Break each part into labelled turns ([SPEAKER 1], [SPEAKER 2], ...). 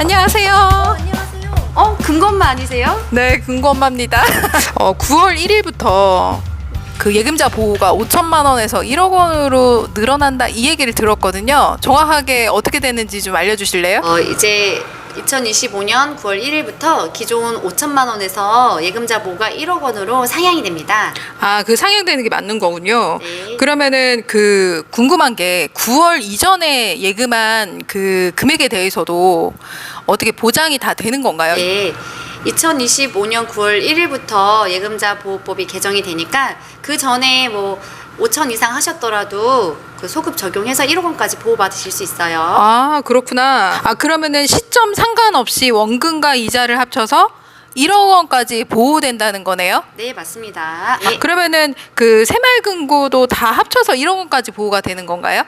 [SPEAKER 1] 안녕하세요.
[SPEAKER 2] 안녕하세요. 어, 금건마 아니세요?
[SPEAKER 1] 네, 근검마입니다. 어, 9월 1일부터 그 예금자 보호가 5천만 원에서 1억 원으로 늘어난다 이 얘기를 들었거든요. 정확하게 어떻게 되는지 좀 알려주실래요?
[SPEAKER 2] 어, 이제 2025년 9월 1일부터 기존 5천만 원에서 예금자 보호가 1억 원으로 상향이 됩니다.
[SPEAKER 1] 아, 그 상향되는 게 맞는 거군요.
[SPEAKER 2] 네.
[SPEAKER 1] 그러면은 그 궁금한 게 9월 이전에 예금한 그 금액에 대해서도 어떻게 보장이 다 되는 건가요?
[SPEAKER 2] 네. 2025년 9월 1일부터 예금자 보호법이 개정이 되니까 그 전에 뭐 5천 이상 하셨더라도 그 소급 적용해서 1억 원까지 보호받으실 수 있어요.
[SPEAKER 1] 아, 그렇구나. 아, 그러면은 시점 상관없이 원금과 이자를 합쳐서 1억 원까지 보호된다는 거네요?
[SPEAKER 2] 네, 맞습니다.
[SPEAKER 1] 아,
[SPEAKER 2] 네.
[SPEAKER 1] 그러면은 그 새말금고도 다 합쳐서 1억 원까지 보호가 되는 건가요?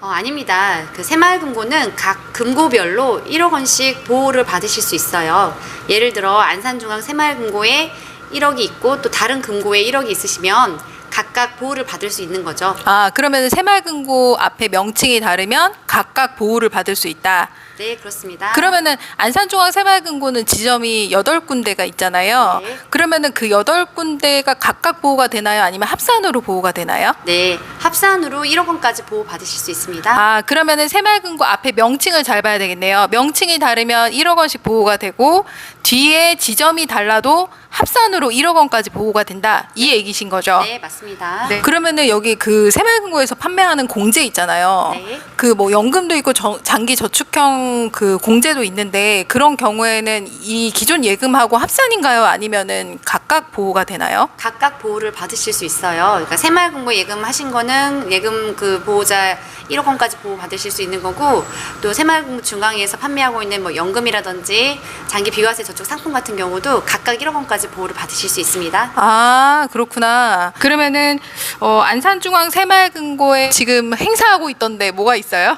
[SPEAKER 2] 어, 아닙니다. 그 새마을금고는 각 금고별로 1억 원씩 보호를 받으실 수 있어요. 예를 들어 안산중앙 새마을금고에 1억이 있고 또 다른 금고에 1억이 있으시면 각각 보호를 받을 수 있는 거죠.
[SPEAKER 1] 아, 그러면은 새말금고 앞에 명칭이 다르면 각각 보호를 받을 수 있다.
[SPEAKER 2] 네, 그렇습니다.
[SPEAKER 1] 그러면은 안산중앙 새말금고는 지점이 여덟 군데가 있잖아요.
[SPEAKER 2] 네.
[SPEAKER 1] 그러면은 그 여덟 군데가 각각 보호가 되나요? 아니면 합산으로 보호가 되나요?
[SPEAKER 2] 네, 합산으로 1억 원까지 보호 받으실 수 있습니다.
[SPEAKER 1] 아, 그러면은 새말금고 앞에 명칭을 잘 봐야 되겠네요. 명칭이 다르면 1억 원씩 보호가 되고 뒤에 지점이 달라도 합산으로 1억 원까지 보호가 된다. 이 얘기신 거죠?
[SPEAKER 2] 네, 맞습니다.
[SPEAKER 1] 네. 그러면은 여기 그 새말금고에서 판매하는 공제 있잖아요.
[SPEAKER 2] 네.
[SPEAKER 1] 그 뭐 연금도 있고 정- 장기 저축형 그 공제도 있는데 그런 경우에는 이 기존 예금하고 합산인가요? 아니면은 각각 보호가 되나요?
[SPEAKER 2] 각각 보호를 받으실 수 있어요. 그러니까 새마을금고 예금 하신 거는 예금 그 보호자 1억 원까지 보호 받으실 수 있는 거고 또 새마을금고 중앙에서 판매하고 있는 뭐 연금이라든지 장기 비과세 저축 상품 같은 경우도 각각 1억 원까지 보호를 받으실 수 있습니다.
[SPEAKER 1] 아 그렇구나. 그러면은 어, 안산중앙 새말금고에 지금 행사하고 있던데 뭐가 있어요?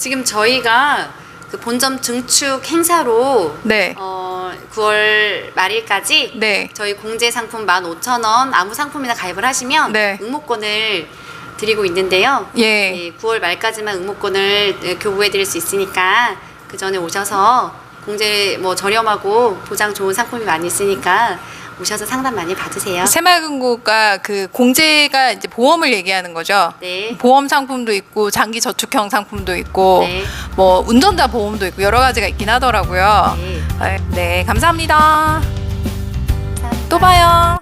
[SPEAKER 2] 지금 저희가 그 본점 증축 행사로
[SPEAKER 1] 네.
[SPEAKER 2] 어, 9월 말일까지
[SPEAKER 1] 네.
[SPEAKER 2] 저희 공제 상품 15,000원 아무 상품이나 가입을 하시면
[SPEAKER 1] 네.
[SPEAKER 2] 응모권을 드리고 있는데요.
[SPEAKER 1] 예.
[SPEAKER 2] 네, 9월 말까지만 응모권을 네, 교부해 드릴 수 있으니까 그 전에 오셔서 공제 뭐 저렴하고 보장 좋은 상품이 많이 있으니까 오셔서 상담 많이 받으세요.
[SPEAKER 1] 새말금고가 그 공제가 이제 보험을 얘기하는 거죠.
[SPEAKER 2] 네.
[SPEAKER 1] 보험 상품도 있고 장기 저축형 상품도 있고
[SPEAKER 2] 네.
[SPEAKER 1] 뭐 운전자 보험도 있고 여러 가지가 있긴 하더라고요.
[SPEAKER 2] 네.
[SPEAKER 1] 네, 네 감사합니다.
[SPEAKER 2] 감사합니다.
[SPEAKER 1] 또 봐요.